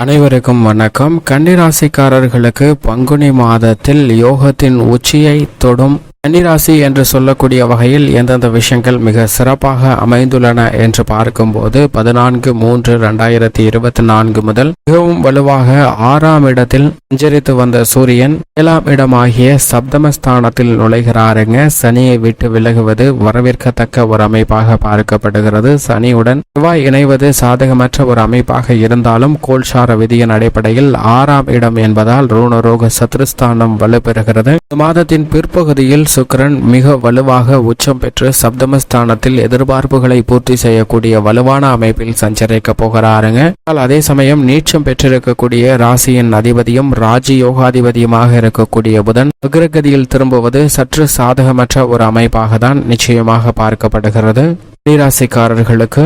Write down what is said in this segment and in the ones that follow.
அனைவருக்கும் வணக்கம். கன்னிராசிக்காரர்களுக்கு பங்குனி மாதத்தில் யோகத்தின் உச்சியை தொடும் கன்னிராசி என்று சொல்லக்கூடிய வகையில் எந்தெந்த விஷயங்கள் மிக சிறப்பாக அமைந்துள்ளன என்று பார்க்கும்போது பதினான்கு மூன்று ரெண்டாயிரத்தி இருபத்தி நான்கு முதல் மிகவும் வலுவாக ஆறாம் இடத்தில் சஞ்சரித்து வந்த சூரியன் ஏழாம் இடமாகிய சப்தமஸ்தானத்தில் நுழைகிறாருங்க. சனியை விட்டு விலகுவது வரவேற்கத்தக்க ஒரு அமைப்பாக பார்க்கப்படுகிறது. சனியுடன் செவ்வாய் இணைவது சாதகமற்ற ஒரு அமைப்பாக இருந்தாலும் கோல்சார விதியின் அடிப்படையில் ஆறாம் இடம் என்பதால் ரூணரோக சத்ருஸ்தானம் வலுப்பெறுகிறது. இந்த மாதத்தின் பிற்பகுதியில் சுக்கிரன் மிக வலுவாக உச்சம் பெற்று சப்தமஸ்தானத்தில் எதிர்பார்ப்புகளை பூர்த்தி செய்யக்கூடிய வலுவான அமைப்பில் சஞ்சரிக்க போகிறாருங்க. ஆனால் அதே சமயம் நீச்சம் பெற்றிருக்கக்கூடிய ராசியின் அதிபதியும் ராஜயோகாதிபதியுமாக இருக்கக்கூடிய புதன் அக்ரகதியில் திரும்புவது சற்று சாதகமற்ற ஒரு அமைப்பாக தான் நிச்சயமாக பார்க்கப்படுகிறது. நீராசிக்காரர்களுக்கு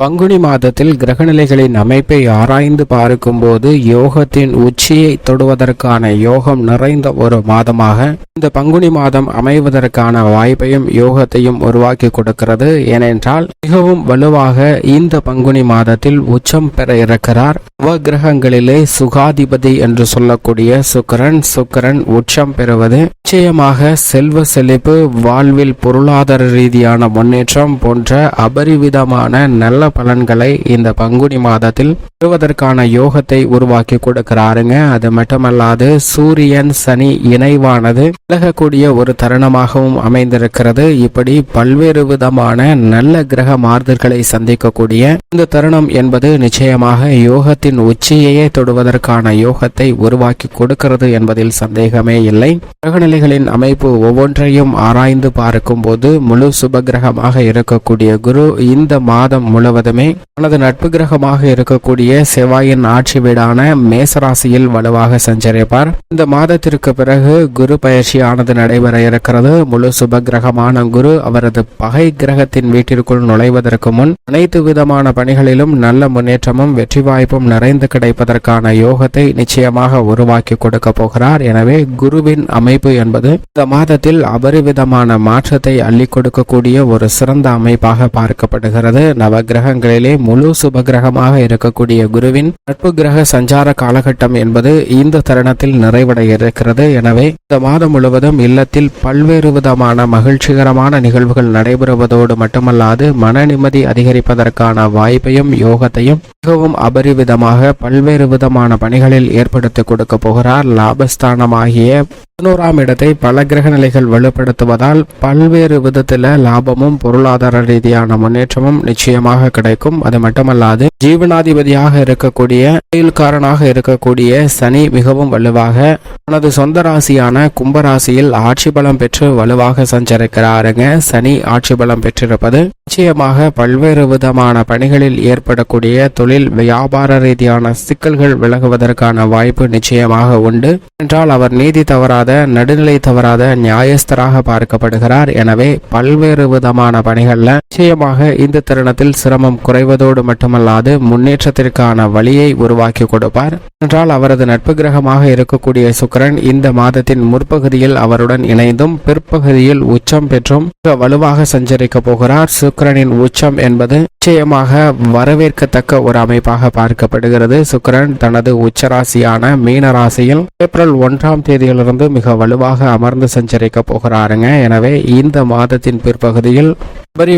பங்குனி மாதத்தில் கிரகநிலைகளின் அமைப்பை ஆராய்ந்து பார்க்கும்போது யோகத்தின் உச்சியை தொடுவதற்கான யோகம் நிறைந்த ஒரு மாதமாக இந்த பங்குனி மாதம் அமைவதற்கான வாய்ப்பையும் யோகத்தையும் உருவாக்கி கொடுக்கிறது. ஏனென்றால் மிகவும் வலுவாக இந்த பங்குனி மாதத்தில் உச்சம் பெற இருக்கிறார். நவகிரகங்களிலே சுகாதிபதி என்று சொல்லக்கூடிய சுக்கரன் சுக்கரன் உச்சம் பெறுவது நிச்சயமாக செல்வ செழிப்பு வாழ்வில் பொருளாதார ரீதியான முன்னேற்றம் போன்ற அபரிவிதமான நல்ல பலன்களை இந்த பங்குனி மாதத்தில் பெறுவதற்கான யோகத்தை உருவாக்கி கொடுக்கிறாருங்க. அது மட்டுமல்லாது சூரியன் சனி இணைவானது விலகக்கூடிய ஒரு தருணமாகவும் அமைந்திருக்கிறது. இப்படி பல்வேறு விதமான நல்ல கிரக மாறுதல்களை சந்திக்கக்கூடிய இந்த தருணம் என்பது நிச்சயமாக யோகத்தின் உச்சியையே தொடுவதற்கான யோகத்தை உருவாக்கி கொடுக்கிறது என்பதில் சந்தேகமே இல்லை. கிரகநிலைகளின் அமைப்பு ஒவ்வொன்றையும் ஆராய்ந்து பார்க்கும்போது முழு சுபகிரகமாக இருக்கக்கூடிய குரு இந்த மாதம் முழுவதும் தனது நட்பு கிரகமாக இருக்கக்கூடிய செவ்வாயின் ஆட்சி வீடான மேசராசியில் வலுவாக சஞ்சரிப்பார். இந்த மாதத்திற்கு பிறகு குரு பயிற்சியானது நடைபெற இருக்கிறது. முழு சுப கிரகமான குரு அவரது பகை கிரகத்தின் வீட்டிற்குள் நுழைவதற்கு முன் அனைத்து விதமான பணிகளிலும் நல்ல முன்னேற்றமும் வெற்றி வாய்ப்பும் நிறைந்து கிடைப்பதற்கான யோகத்தை நிச்சயமாக உருவாக்கி கொடுக்க போகிறார். எனவே குருவின் அமைப்பு என்பது இந்த மாதத்தில் அபரிவிதமான மாற்றத்தை அள்ளி கொடுக்கக்கூடிய ஒரு சிறந்த அமைப்பாக பார்க்கப்படுகிறது. நவகிரக கிரகங்களிலே முழு சுபகிரகமாக இருக்கக்கூடிய குருவின் நட்பு கிரக சஞ்சார காலகட்டம் என்பது இந்த தருணத்தில் நிறைவடைய இருக்கிறது எனவே இந்த மாதம் முழுவதும் இல்லத்தில் பல்வேறு விதமான மகிழ்ச்சிகரமான நிகழ்வுகள் நடைபெறுவதோடு மட்டுமல்லாது மன நிம்மதி அதிகரிப்பதற்கான வாய்ப்பையும் யோகத்தையும் மிகவும் அபரிவிதமாக பல்வேறு விதமான பணிகளில் ஏற்படுத்தி கொடுக்க போகிறார். லாபஸ்தானமாகிய பதினோராம் இடத்தை பல கிரக நிலைகள் வலுப்படுத்துவதால் பல்வேறு விதத்தில் லாபமும் பொருளாதார ரீதியான முன்னேற்றமும் நிச்சயமாக கிடைக்கும். அது மட்டுமல்லாது ஜீவனாதிபதியாக இருக்கக்கூடிய தொழில்காரனாக இருக்கக்கூடிய சனி மிகவும் வலுவாக தனது சொந்த ராசியான கும்பராசியில் ஆட்சி பலம் பெற்று வலுவாக சஞ்சரிக்கிறாருங்க. சனி ஆட்சி பலம் பெற்றிருப்பது நிச்சயமாக பல்வேறு விதமான பணிகளில் ஏற்படக்கூடிய தொழில் வியாபார ரீதியான சிக்கல்கள் விலகுவதற்கான வாய்ப்பு நிச்சயமாக உண்டு. என்றால் அவர் நீதி தவறாத நடுநிலை தவறாத நியாயஸ்தராக பார்க்கப்படுகிறார். எனவே பல்வேறு விதமான பணிகள்ல நிச்சயமாக இந்த தருணத்தில் சிரமம் குறைவதோடு மட்டுமல்லாது முன்னேற்றத்திற்கான வழியை உருவாக்கி கொடுப்பார். என்றால் அவரது நட்பு கிரகமாக இருக்கக்கூடிய சுக்கரன் இந்த மாதத்தின் முற்பகுதியில் அவருடன் இணைந்தும் பிற்பகுதியில் உச்சம் பெற்றும் மிக வலுவாக சஞ்சரிக்க போகிறார். சுக்கிரனின் உச்சம் என்பது நிச்சயமாக வரவேற்கத்தக்க ஒரு அமைப்பாக பார்க்கப்படுகிறது. சுக்கிரன் தனது உச்சராசியான மீன ராசியில் ஏப்ரல் ஒன்றாம் தேதியிலிருந்து மிக வலுவாக அமர்ந்து சஞ்சரிக்க போகிறாருங்க. எனவே இந்த மாதத்தின் பிற்பகுதியில்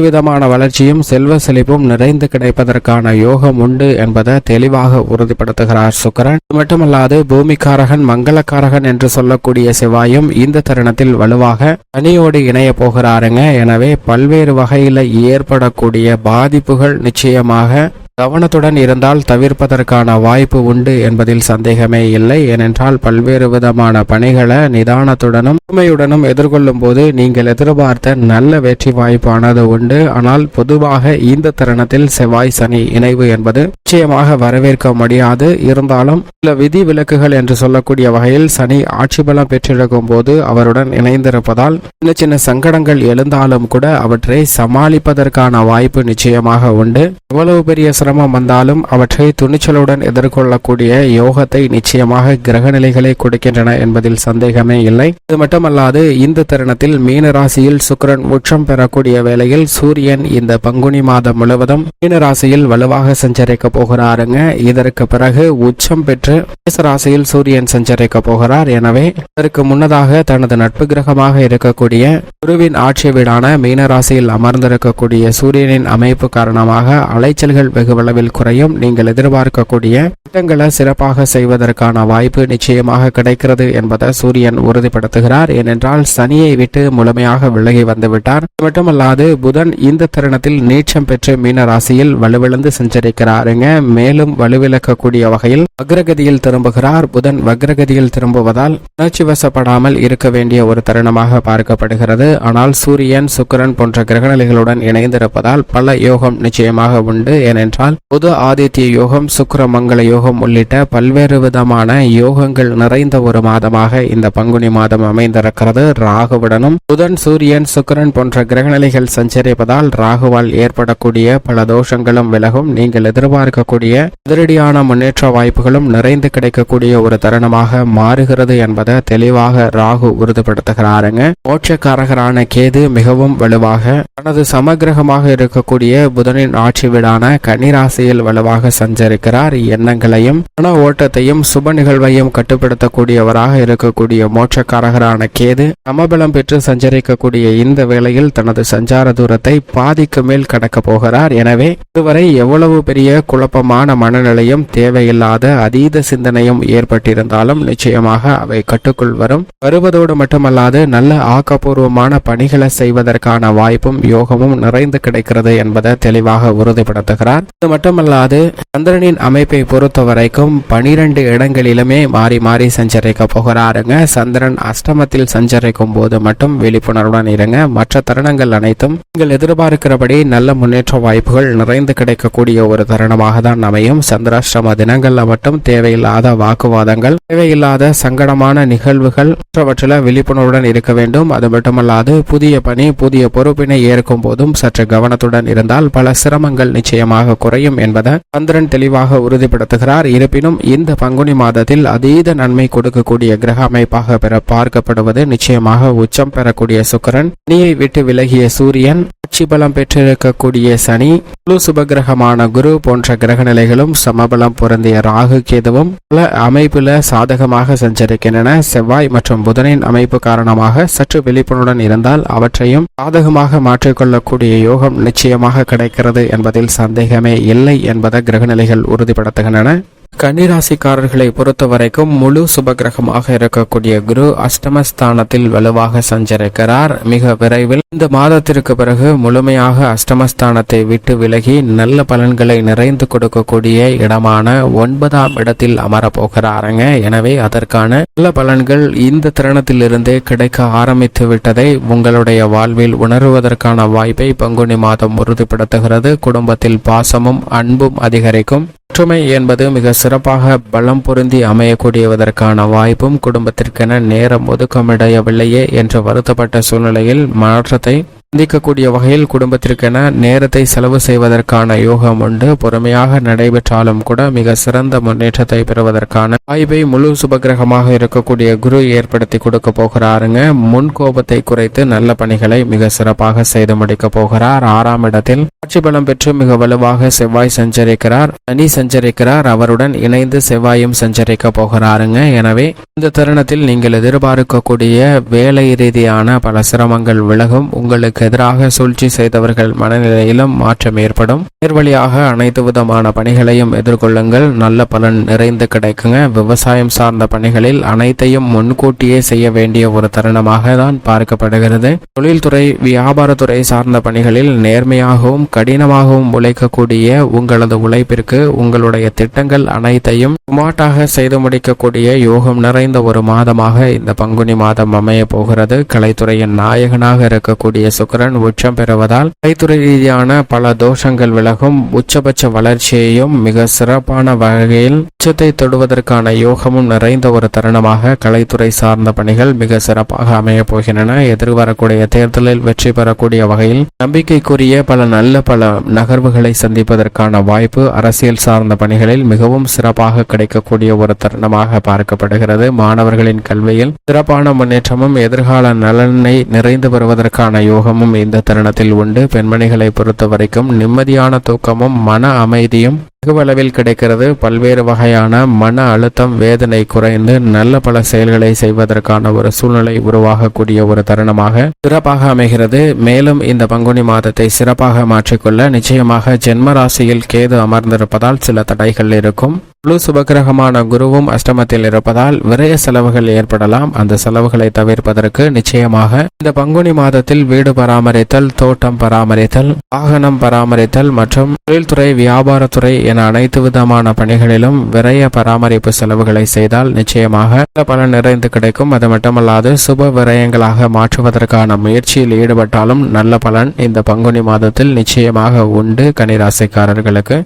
விதமான வளர்ச்சியும் செல்வ செழிப்பும் நிறைந்து கிடைப்பதற்கான யோகம் உண்டு என்பதை தெளிவாக உறுதிப்படுத்துகிறார் சுக்கரன். இது மட்டுமல்லாது பூமிக்காரகன் மங்களக்காரகன் என்று சொல்லக்கூடிய செவ்வாயும் இந்த தருணத்தில் வலுவாக தனியோடு இணைய போகிறாருங்க. எனவே பல்வேறு வகையில் ஏற்படக்கூடிய பாதிப்புகள் நிச்சயமாக கவனத்துடன் இருந்தால் தவிர்ப்பதற்கான வாய்ப்பு உண்டு என்பதில் சந்தேகமே இல்லை. ஏனென்றால் பல்வேறு விதமான பணிகளை நிதானத்துடனும் உண்மையுடனும் எதிர்கொள்ளும் போது நீங்கள் எதிர்பார்த்த நல்ல வெற்றி வாய்ப்பானது உண்டு. ஆனால் பொதுவாக இந்த தருணத்தில் செவ்வாய் சனி இணைவு என்பது நிச்சயமாக வரவேற்க முடியாது. இருந்தாலும் சில விதி விலக்குகள் என்று சொல்லக்கூடிய வகையில் சனி ஆட்சி பலம் பெற்றிருக்கும் போது அவருடன் இணைந்திருப்பதால் சின்ன சின்ன சங்கடங்கள் எழுந்தாலும் கூட அவற்றை சமாளிப்பதற்கான வாய்ப்பு நிச்சயமாக உண்டு. எவ்வளவு பெரிய சிரமம் வந்தாலும் அவற்றை துணிச்சலுடன் எதிர்கொள்ளக்கூடிய யோகத்தை நிச்சயமாக கிரக நிலைகளை கொடுக்கின்றன என்பதில் சந்தேகமே இல்லை. இது மட்டுமல்லாது இந்த தருணத்தில் மீன ராசியில் சுக்கிரன் உச்சம் பெறக்கூடிய வேளையில் சூரியன் இந்த பங்குனி மாதம் முழுவதும் மீன ராசியில் வலுவாக சஞ்சரிக்க போகிறாருங்க. இதற்கு பிறகு உச்சம் பெற்று மேச ராசியில் சூரியன் சஞ்சரிக்க போகிறார். எனவே இதற்கு முன்னதாக தனது நட்பு கிரகமாக இருக்கக்கூடிய குருவின் ஆட்சி வீடான மீன ராசியில் அமர்ந்திருக்கக்கூடிய சூரியனின் அமைப்பு காரணமாக அலைச்சல்கள் வெகு வெகுவளவில் குறையும். நீங்கள் எதிர்பார்க்கக்கூடிய திட்டங்களை சிறப்பாக செய்வதற்கான வாய்ப்பு நிச்சயமாக கிடைக்கிறது என்பதை சூரியன் உறுதிப்படுத்துகிறார். ஏனென்றால் சனியை விட்டு முழுமையாக விலகி வந்துவிட்டார். அது மட்டுமல்லாது புதன் இந்த தருணத்தில் நீச்சம் பெற்று மீன ராசியில் வலுவிழந்து சஞ்சரிக்கிறாருங்க மேலும் வலுவிழக்கக்கூடிய வகையில் வக்ரகதியில் திரும்புகிறார். புதன் வக்ரகதியில் திரும்புவதால் உணர்ச்சி வசப்படாமல் இருக்க வேண்டிய ஒரு தருணமாக பார்க்கப்படுகிறது. ஆனால் சூரியன் சுக்கிரன் போன்ற கிரகநிலைகளுடன் இணைந்திருப்பதால் பல யோகம் நிச்சயமாக உண்டு. ஏனென்றால் புது ஆதித்ய யோகம் சுக்கர மங்கள யோகம் உள்ளிட்ட பல்வேறு விதமான யோகங்கள் நிறைந்த ஒரு மாதமாக இந்த பங்குனி மாதம் அமைந்திருக்கிறது. ராகுவுடனும் புதன் சூரியன் சுக்கரன் போன்ற கிரகநிலைகள் சஞ்சரிப்பதால் ராகுவால் ஏற்படக்கூடிய பல தோஷங்களும் விலகும். நீங்கள் எதிர்பார்க்கக்கூடிய அதிரடியான முன்னேற்ற வாய்ப்புகளும் நிறைந்து கிடைக்கக்கூடிய ஒரு தருணமாக மாறுகிறது என்பதை தெளிவாக ராகு உறுதிப்படுத்துகிறாருங்க. மோட்சக்காரகரான கேது மிகவும் வலுவாக தனது சமகிரகமாக இருக்கக்கூடிய புதனின் ஆட்சி வீடான கன்னிராசியில் வலுவாக சஞ்சரிக்கிறார். எண்ணங்களையும் மன ஓட்டத்தையும் சுப நிகழ்வையும் கட்டுப்படுத்தக்கூடியவராக இருக்கக்கூடிய மோட்சக்காரகரான கேது சமபலம் பெற்று சஞ்சரிக்கக்கூடிய இந்த வேளையில் தனது சஞ்சார தூரத்தை பாதிக்கு மேல் கடக்க போகிறார். எனவே இதுவரை எவ்வளவு பெரிய குழப்பமான மனநிலையும் தேவையில்லாத அதீத சிந்தனையும் ஏற்பட்டிருந்தாலும் நிச்சயமாக அவை கட்டுக்குள் வரும். வருவதோடு மட்டுமல்லாது நல்ல ஆக்கப்பூர்வமான பணிகளை செய்வதற்கான வாய்ப்பும் யோகமும் நிறைந்து கிடைக்கிறது என்பதை தெளிவாக உறுதிப்படுத்துகிறார். இது மட்டுமல்லாது சந்திரனின் அமைப்பை பொறுத்த வரைக்கும் பனிரெண்டு இடங்களிலுமே மாறி மாறி சஞ்சரிக்க போகிறாருங்க. சந்திரன் அஷ்டமத்தில் சஞ்சரிக்கும் போது மட்டும் விழிப்புணர்வுடன் இருங்க. மற்ற தருணங்கள் அனைத்தும் நீங்கள் எதிர்பார்க்கிறபடி நல்ல முன்னேற்ற வாய்ப்புகள் நிறைந்து கிடைக்கக்கூடிய ஒரு தருணமாக தான் அமையும். சந்திராஷ்டம தினங்கள்ல மட்டும் தேவையில்லாத வாக்குவாதங்கள் தேவையில்லாத சங்கடமான நிகழ்வுகள் மற்றவற்றில் விழிப்புணர்வுடன் இருக்க வேண்டும். அது மட்டுமல்லாது புதிய பணி புதிய பொறுப்பினை ஏற்கும் போதும் சற்று கவனத்துடன் இருந்தால் பல சிரமங்கள் நிச்சயமாக குறையும் என்பதை சந்திரன் தெளிவாக உறுதிப்படுத்துகிறார். இருப்பினும் இந்த பங்குனி மாதத்தில் அதீத நன்மை கொடுக்கக்கூடிய கிரக அமைப்பாக பெற பார்க்கப்படுவது நிச்சயமாக உச்சம் பெறக்கூடிய சுக்கிரன். நீயை விட்டு விலகிய சூரியன் ஆட்சி பலம் பெற்றிருக்கக்கூடிய சனி குழு சுபகிரகமான குரு போன்ற கிரக நிலைகளும் சமபலம் பொருந்திய ராகு கேதுவும் பல அமைப்புல சாதகமாக சஞ்சரிக்கின்றன. செவ்வாய் மற்றும் புதனின் அமைப்பு காரணமாக சற்று விழிப்புணர்வுடன் இருந்தால் அவற்றையும் சாதகமாக மாற்றிக்கொள்ளக்கூடிய யோகம் நிச்சயமாக கிடைக்கிறது என்பதில் சந்தேகமே இல்லை என்பதை கிரகநிலைகள் உறுதிப்படுத்துகின்றன. கன்னிராசிக்காரர்களை பொறுத்த வரைக்கும் முழு சுபகிரகமாக இருக்கக்கூடிய குரு அஷ்டமஸ்தானத்தில் வலுவாக சஞ்சரிக்கிறார். மிக விரைவில் இந்த மாதத்திற்கு பிறகு முழுமையாக அஷ்டமஸ்தானத்தை விட்டு விலகி நல்ல பலன்களை நிறைந்து கொடுக்கக்கூடிய இடமான ஒன்பதாம் இடத்தில் அமரப்போகிறாருங்க. எனவே அதற்கான நல்ல பலன்கள் இந்த தருணத்திலிருந்தே கிடைக்க ஆரம்பித்து விட்டதை உங்களுடைய வாழ்வில் உணருவதற்கான வாய்ப்பை பங்குனி மாதம் உறுதிப்படுத்துகிறது. குடும்பத்தில் பாசமும் அன்பும் அதிகரிக்கும். ஒற்றுமை என்பது மிக சிறப்பாக பலம் பொருந்தி அமையக்கூடியவதற்கான வாய்ப்பும் குடும்பத்திற்கென நேரம் ஒதுக்கமிடையவில்லையே என்று வருத்தப்பட்ட சூழ்நிலையில் மாற்றத்தை சந்திக்கக்கூடிய வகையில் குடும்பத்திற்கென நேரத்தை செலவு செய்வதற்கான யோகம் உண்டு. பொறுமையாக நடைபெற்றாலும் கூட மிக சிறந்த முன்னேற்றத்தை பெறுவதற்கான வாய்ப்பை முழு சுபகிரகமாக இருக்கக்கூடிய குரு ஏற்படுத்தி கொடுக்க போகிறாருங்க. முன் கோபத்தை குறைத்து நல்ல பணிகளை மிக சிறப்பாக செய்து முடிக்க போகிறார். ஆறாம் இடத்தில் ஆட்சி பலம் பெற்று மிக வலுவாக செவ்வாய் சஞ்சரிக்கிறார். சனி சஞ்சரிக்கிறார். அவருடன் இணைந்து செவ்வாயும் சஞ்சரிக்க போகிறாருங்க. எனவே இந்த தருணத்தில் நீங்கள் எதிர்பார்க்கக்கூடிய வேலை ரீதியான பல சிரமங்கள் விலகும். உங்களுக்கு எதிராக சூழ்ச்சி செய்தவர்கள் மனநிலையிலும் மாற்றம் ஏற்படும். நேர்வழியாக அனைத்து விதமான பணிகளையும் எதிர்கொள்ளுங்கள். நல்ல பலன் நிறைந்து கிடைக்குங்க. விவசாயம் சார்ந்த பணிகளில் அனைத்தையும் முன்கூட்டியே செய்ய வேண்டிய ஒரு தருணமாக தான் பார்க்கப்படுகிறது. தொழில்துறை வியாபாரத்துறை சார்ந்த பணிகளில் நேர்மையாகவும் கடினமாகவும் உழைக்கக்கூடிய உங்களது உழைப்பிற்கு உங்களுடைய திட்டங்கள் அனைத்தையும் சுமாட்டாக செய்து முடிக்கக்கூடிய யோகம் நிறைந்த ஒரு மாதமாக இந்த பங்குனி மாதம் அமைய போகிறது. கலைத்துறையின் நாயகனாக இருக்கக்கூடிய சுக்கரன் உச்சம் பெறுவதால் கலைத்துறை ரீதியான பல தோஷங்கள் விலகும். உச்சபட்ச வளர்ச்சியையும் மிக சிறப்பான வகையில் உச்சத்தை தொடுவதற்கான யோகமும் நிறைந்த ஒரு தருணமாக கலைத்துறை சார்ந்த பணிகள் மிக சிறப்பாக அமையப் போகின்றன. எதிர்வரக்கூடிய தேர்தலில் வெற்றி பெறக்கூடிய வகையில் நம்பிக்கைக்குரிய பல நல்ல பல நகர்வுகளை சந்திப்பதற்கான வாய்ப்பு அரசியல் சார்ந்த பணிகளில் மிகவும் சிறப்பாக கிடைக்கக்கூடிய ஒரு தருணமாக பார்க்கப்படுகிறது. மாணவர்களின் கல்வியில் சிறப்பான முன்னேற்றமும் எதிர்கால நலனை நிறைந்து வருவதற்கான யோகமும் இந்த தருணத்தில் உண்டு. பெண்மணிகளை பொறுத்த வரைக்கும் நிம்மதியான தூக்கமும் மன அமைதியும் வெகுவளவில் கிடைக்கிறது. பல்வேறு வகையான மன அழுத்தம் வேதனை குறைந்து நல்ல பல செயல்களை செய்வதற்கான ஒரு சூழ்நிலை உருவாகக்கூடிய ஒரு தருணமாக சிறப்பாக அமைகிறது. மேலும் இந்த பங்குனி மாதத்தை சிறப்பாக மாற்றிக்கொள்ள நிச்சயமாக ஜென்ம ராசியில் கேது அமர்ந்திருப்பதால் சில தடைகள் இருக்கும். முழு சுபகிரகமான குருவும் அஷ்டமத்தில் இருப்பதால் விரய செலவுகள் ஏற்படலாம். அந்த செலவுகளை தவிர்ப்பதற்கு நிச்சயமாக இந்த பங்குனி மாதத்தில் வீடு பராமரித்தல் தோட்டம் பராமரித்தல் வாகனம் பராமரித்தல் மற்றும் தொழில்துறை வியாபாரத்துறை என அனைத்து விதமான பணிகளிலும் விரய பராமரிப்பு செலவுகளை செய்தால் நிச்சயமாக இந்த பலன் நிறைந்து கிடைக்கும். அது மட்டுமல்லாது சுப விரயங்களாக மாற்றுவதற்கான முயற்சியில் ஈடுபட்டாலும் நல்ல பலன் இந்த பங்குனி மாதத்தில் நிச்சயமாக உண்டு. கனிராசிக்காரர்களுக்கு